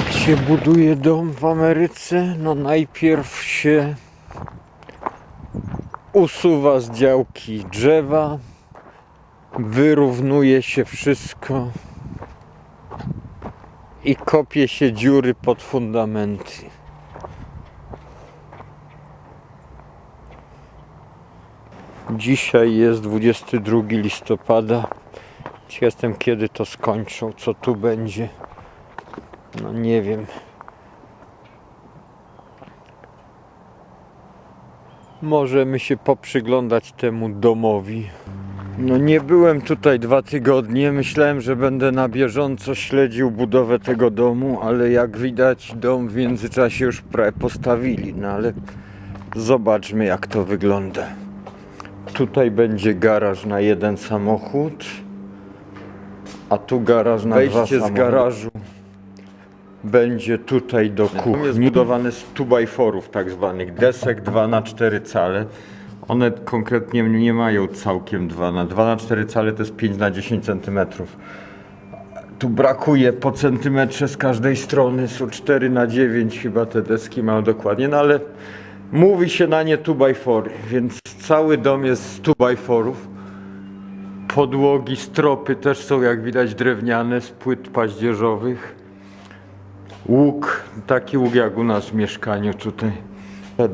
Jak się buduje dom w Ameryce? No najpierw się usuwa z działki drzewa, wyrównuje się wszystko i kopie się dziury pod fundamenty. Dzisiaj jest 22 listopada. Jestem kiedy to skończą, co tu będzie. No nie wiem. Możemy się poprzyglądać temu domowi. No nie byłem tutaj dwa tygodnie. Myślałem, że będę na bieżąco śledził budowę tego domu, ale jak widać dom w międzyczasie już prawie postawili. No ale zobaczmy jak to wygląda. Tutaj będzie garaż na jeden samochód, a tu garaż na Wejście dwa z samochody. garażu będzie tutaj do kuchni. jest budowany z 2x4 tak zwanych, desek 2 na 4 cale. One konkretnie nie mają całkiem 2 na 2 na 4 cale, to jest 5 na 10 cm. Tu brakuje po centymetrze z każdej strony, są 4 na 9 chyba te deski mają dokładnie, no ale mówi się na nie 2x4, więc cały dom jest z 2x4. Podłogi, stropy też są jak widać drewniane z płyt paździerzowych. Łuk, taki łuk jak u nas w mieszkaniu tutaj.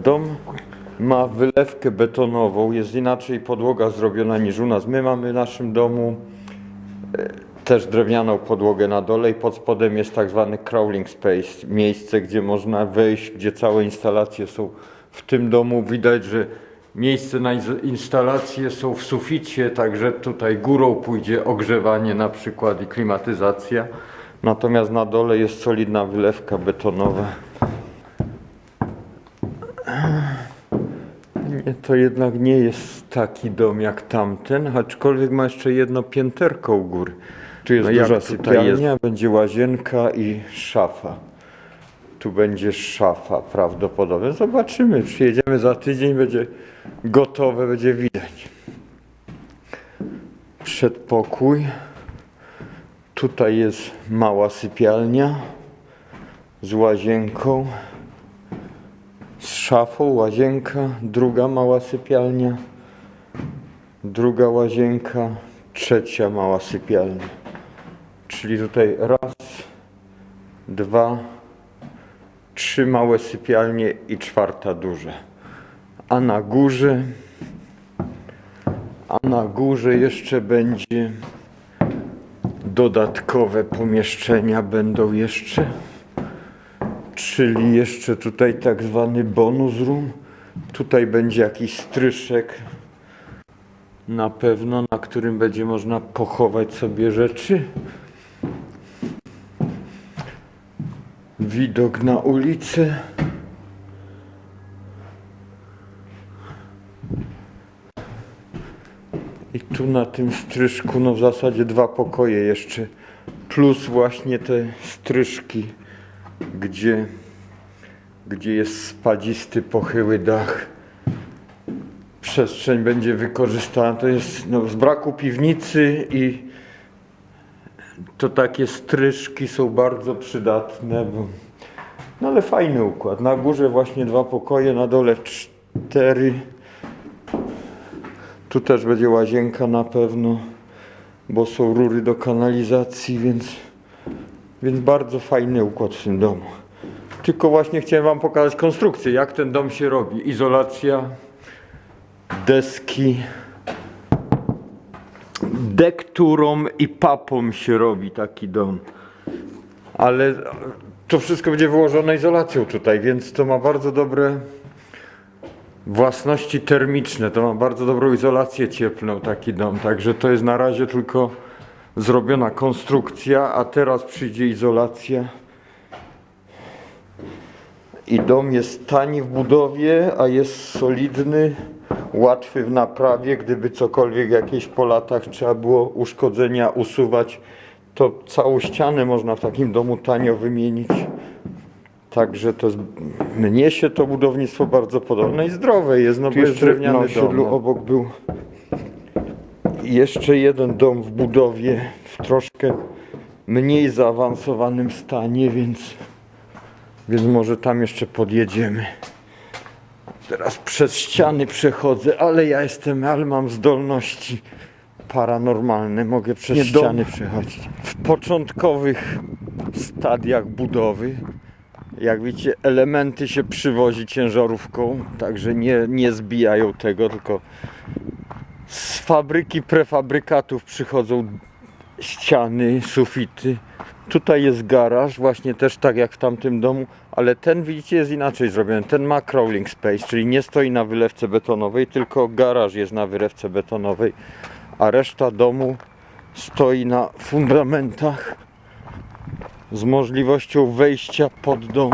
Dom ma wylewkę betonową, jest inaczej podłoga zrobiona niż u nas. My mamy w naszym domu e, też drewnianą podłogę na dole i pod spodem jest tak zwany crawling space, miejsce gdzie można wejść, gdzie całe instalacje są. W tym domu widać, że miejsce na ins- instalacje są w suficie, także tutaj górą pójdzie ogrzewanie na przykład i klimatyzacja. Natomiast na dole jest solidna wylewka betonowa. To jednak nie jest taki dom jak tamten, aczkolwiek ma jeszcze jedno pięterko u góry. Tu jest no duża sypialnia. sypialnia, będzie łazienka i szafa. Tu będzie szafa prawdopodobnie. Zobaczymy, przyjedziemy za tydzień, będzie gotowe, będzie widać. Przedpokój. Tutaj jest mała sypialnia z łazienką, z szafą, łazienka, druga mała sypialnia, druga łazienka, trzecia mała sypialnia. Czyli tutaj raz, dwa, trzy małe sypialnie i czwarta duża. A na górze, a na górze jeszcze będzie dodatkowe pomieszczenia będą jeszcze. Czyli jeszcze tutaj tak zwany bonus room. Tutaj będzie jakiś stryszek na pewno, na którym będzie można pochować sobie rzeczy. Widok na ulicę. Tu na tym stryżku, no w zasadzie dwa pokoje jeszcze, plus właśnie te stryżki, gdzie, gdzie jest spadzisty, pochyły dach. Przestrzeń będzie wykorzystana, to jest no, z braku piwnicy i to takie stryżki są bardzo przydatne, bo, no ale fajny układ. Na górze właśnie dwa pokoje, na dole cztery. Tu też będzie łazienka na pewno, bo są rury do kanalizacji, więc, więc bardzo fajny układ w tym domu. Tylko właśnie chciałem Wam pokazać konstrukcję, jak ten dom się robi. Izolacja, deski, dekturą i papą się robi taki dom. Ale to wszystko będzie wyłożone izolacją tutaj, więc to ma bardzo dobre własności termiczne. To ma bardzo dobrą izolację cieplną taki dom. Także to jest na razie tylko zrobiona konstrukcja, a teraz przyjdzie izolacja. I dom jest tani w budowie, a jest solidny, łatwy w naprawie. Gdyby cokolwiek jakieś po latach trzeba było uszkodzenia usuwać, to całą ścianę można w takim domu tanio wymienić. Także to jest, mnie się to budownictwo bardzo podoba. No i zdrowe jest, no Tu bo jest jeszcze drewniany na dom. osiedlu. Obok był jeszcze jeden dom w budowie w troszkę mniej zaawansowanym stanie, więc Więc może tam jeszcze podjedziemy. Teraz przez ściany przechodzę, ale ja jestem, ale mam zdolności paranormalne. Mogę przez Nie dom. ściany przechodzić. W początkowych stadiach budowy, jak widzicie, elementy się przywozi ciężarówką, także nie, nie zbijają tego, tylko z fabryki prefabrykatów przychodzą ściany, sufity. Tutaj jest garaż, właśnie też tak jak w tamtym domu, ale ten widzicie jest inaczej zrobiony. Ten ma crawling space, czyli nie stoi na wylewce betonowej, tylko garaż jest na wylewce betonowej, a reszta domu stoi na fundamentach z możliwością wejścia pod dom.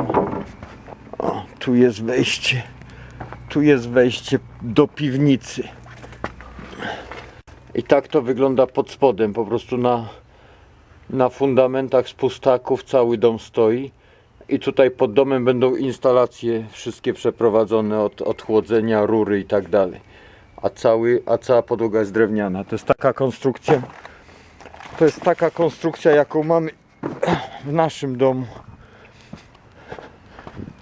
O, tu jest wejście. Tu jest wejście do piwnicy. I tak to wygląda pod spodem, po prostu na, na fundamentach z pustaków cały dom stoi. I tutaj pod domem będą instalacje wszystkie przeprowadzone od, od chłodzenia, rury i tak dalej. A, cały, a cała podłoga jest drewniana. To jest taka konstrukcja. To jest taka konstrukcja, jaką mamy w naszym domu.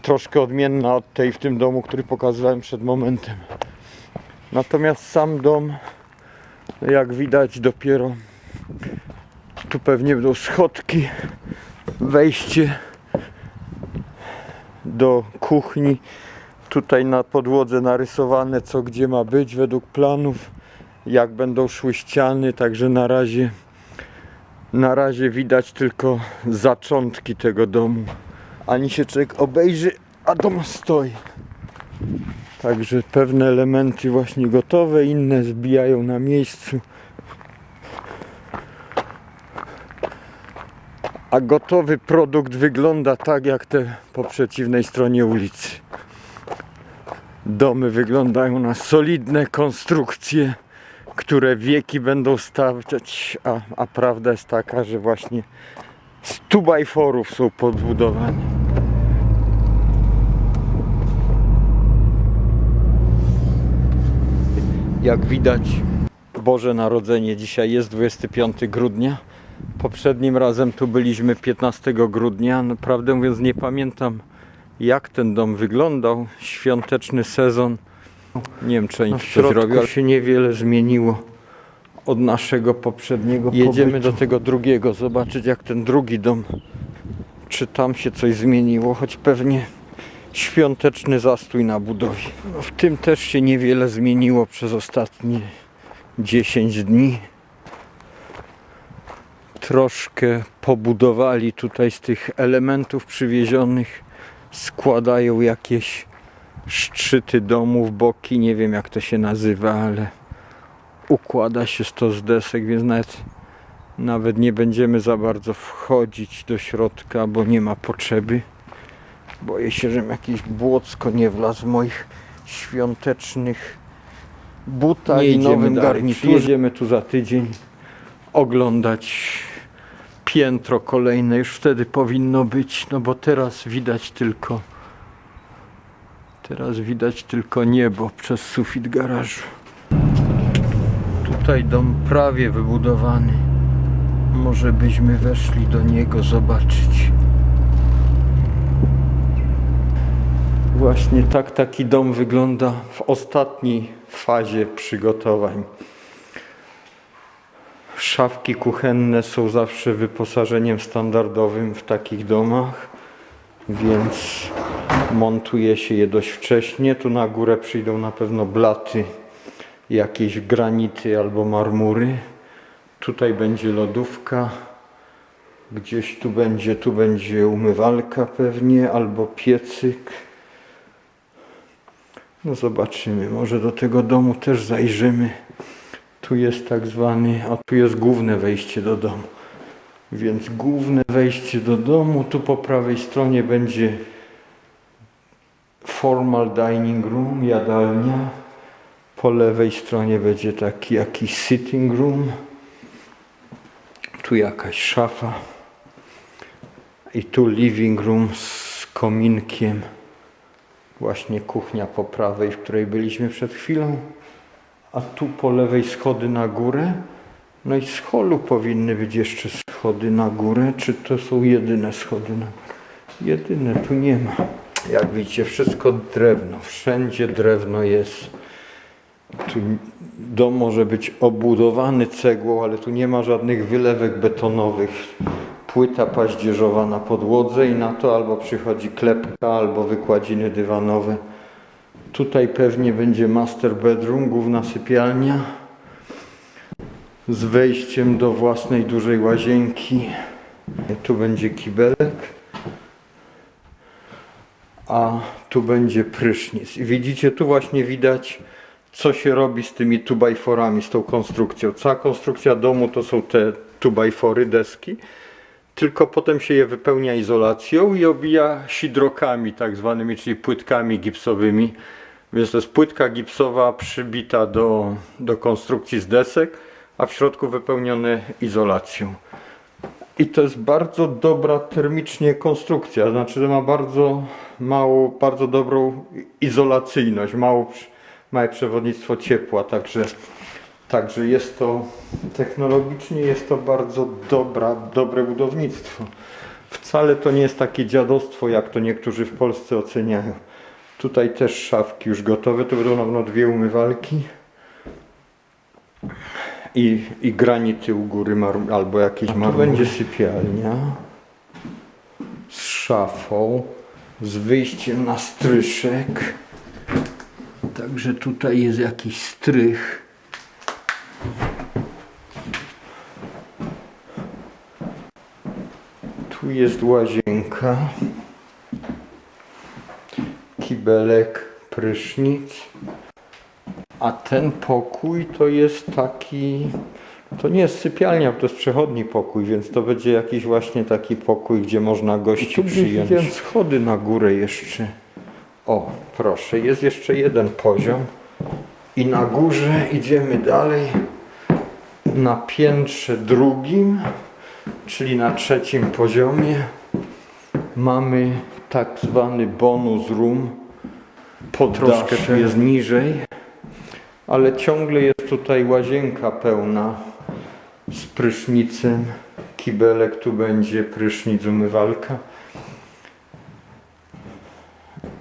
Troszkę odmienna od tej w tym domu, który pokazywałem przed momentem. Natomiast sam dom jak widać dopiero tu pewnie będą schodki wejście do kuchni tutaj na podłodze narysowane co gdzie ma być według planów jak będą szły ściany także na razie na razie widać tylko zaczątki tego domu ani się człowiek obejrzy a dom stoi Także pewne elementy właśnie gotowe, inne zbijają na miejscu. A gotowy produkt wygląda tak jak te po przeciwnej stronie ulicy. Domy wyglądają na solidne konstrukcje, które wieki będą stawiać, a, a prawda jest taka, że właśnie z 2x4 są podbudowane. Jak widać, Boże Narodzenie dzisiaj jest 25 grudnia. Poprzednim razem tu byliśmy 15 grudnia. No, prawdę mówiąc, nie pamiętam jak ten dom wyglądał. Świąteczny sezon. Nie wiem, czy oni No, w coś robią, ale się niewiele zmieniło od naszego poprzedniego. Jedziemy pobytu. do tego drugiego, zobaczyć jak ten drugi dom, czy tam się coś zmieniło, choć pewnie świąteczny zastój na budowie. No, w tym też się niewiele zmieniło przez ostatnie 10 dni. Troszkę pobudowali tutaj z tych elementów przywiezionych. Składają jakieś szczyty domów, boki, nie wiem jak to się nazywa, ale układa się to z desek, więc nawet, nawet nie będziemy za bardzo wchodzić do środka, bo nie ma potrzeby. Boję się, że jakieś błocko nie wlazł w moich świątecznych butach Nie i nowym garniturze. Przyjedziemy tu za tydzień oglądać piętro kolejne. Już wtedy powinno być, no bo teraz widać tylko teraz widać tylko niebo przez sufit garażu. Tutaj dom prawie wybudowany. Może byśmy weszli do niego zobaczyć. Właśnie tak taki dom wygląda w ostatniej fazie przygotowań. Szafki kuchenne są zawsze wyposażeniem standardowym w takich domach, więc montuje się je dość wcześnie. Tu na górę przyjdą na pewno blaty, jakieś granity albo marmury. Tutaj będzie lodówka. Gdzieś tu będzie, tu będzie umywalka pewnie albo piecyk. No zobaczymy, może do tego domu też zajrzymy. Tu jest tak zwany, a tu jest główne wejście do domu. Więc główne wejście do domu, tu po prawej stronie będzie formal dining room, jadalnia. Po lewej stronie będzie taki jakiś sitting room. Tu jakaś szafa. I tu living room z kominkiem. Właśnie kuchnia po prawej, w której byliśmy przed chwilą. A tu po lewej schody na górę. No i z holu powinny być jeszcze schody na górę. Czy to są jedyne schody na górę? Jedyne tu nie ma. Jak widzicie, wszystko drewno. Wszędzie drewno jest. Tu dom może być obudowany cegłą, ale tu nie ma żadnych wylewek betonowych. Płyta paździerzowa na podłodze i na to albo przychodzi klepka, albo wykładziny dywanowe. Tutaj pewnie będzie master bedroom, główna sypialnia z wejściem do własnej dużej łazienki. Tu będzie kibelek, a tu będzie prysznic. I widzicie, tu właśnie widać, co się robi z tymi tubajforami, z tą konstrukcją. Cała konstrukcja domu to są te tubajfory, deski, tylko potem się je wypełnia izolacją i obija sidrokami, tak zwanymi, czyli płytkami gipsowymi. Więc to jest płytka gipsowa przybita do, do konstrukcji z desek, a w środku wypełnione izolacją. I to jest bardzo dobra termicznie konstrukcja, znaczy, ma bardzo mało, bardzo dobrą izolacyjność, mało, małe przewodnictwo ciepła, także, także jest to technologicznie jest to bardzo dobra, dobre budownictwo. Wcale to nie jest takie dziadostwo, jak to niektórzy w Polsce oceniają. Tutaj też szafki już gotowe, to będą na pewno dwie umywalki i, i granity u góry mar- albo jakieś marmury. Tu będzie sypialnia z szafą, z wyjściem na stryszek. Także tutaj jest jakiś strych. Tu jest łazienka, kibelek, prysznic. A ten pokój to jest taki. To nie jest sypialnia, to jest przechodni pokój, więc to będzie jakiś właśnie taki pokój, gdzie można gości tu gdzieś przyjąć. widziałem schody na górę jeszcze. O, proszę, jest jeszcze jeden poziom. I na górze idziemy dalej. Na piętrze drugim, czyli na trzecim poziomie, mamy tak zwany bonus room. Troszkę tu jest niżej ale ciągle jest tutaj łazienka pełna z prysznicem. Kibelek tu będzie, prysznic, umywalka.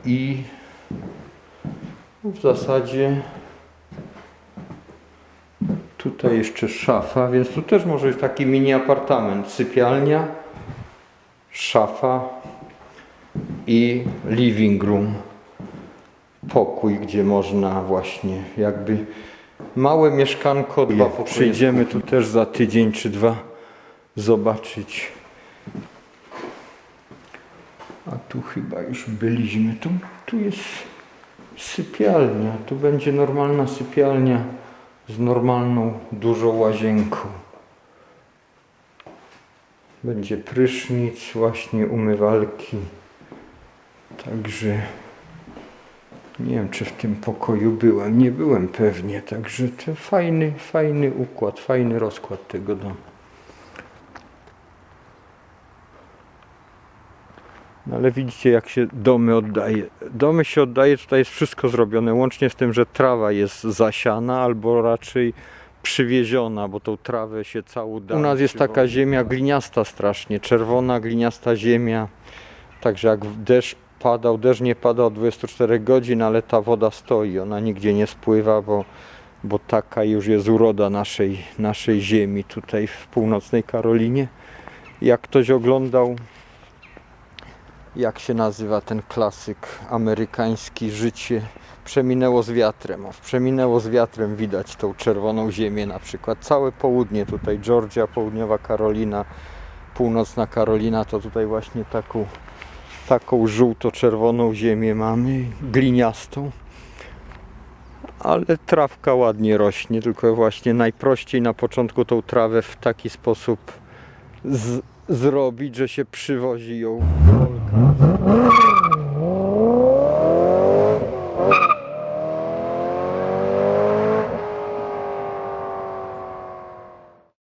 I w zasadzie tutaj jeszcze szafa, więc tu też może jest taki mini apartament. Sypialnia, szafa i living room pokój, gdzie można właśnie jakby małe mieszkanko, dwa pokoje. Przyjdziemy tu też za tydzień czy dwa zobaczyć. A tu chyba już byliśmy. Tu, tu jest sypialnia. Tu będzie normalna sypialnia z normalną, dużą łazienką. Będzie prysznic, właśnie umywalki. Także nie wiem, czy w tym pokoju byłem. Nie byłem pewnie, także to fajny, fajny układ, fajny rozkład tego domu. No ale widzicie, jak się domy oddaje. Domy się oddaje, tutaj jest wszystko zrobione, łącznie z tym, że trawa jest zasiana albo raczej przywieziona, bo tą trawę się całą da. U nas jest taka ziemia gliniasta strasznie, czerwona gliniasta ziemia. Także jak deszcz padał, deszcz nie pada od 24 godzin, ale ta woda stoi, ona nigdzie nie spływa, bo, bo taka już jest uroda naszej, naszej ziemi tutaj w północnej Karolinie. Jak ktoś oglądał, jak się nazywa ten klasyk amerykański, życie przeminęło z wiatrem. O, w przeminęło z wiatrem widać tą czerwoną ziemię na przykład. Całe południe tutaj, Georgia, południowa Karolina, północna Karolina, to tutaj właśnie taką taką żółto-czerwoną ziemię mamy, gliniastą. Ale trawka ładnie rośnie, tylko właśnie najprościej na początku tą trawę w taki sposób zrobić, że się przywozi ją w rolkach.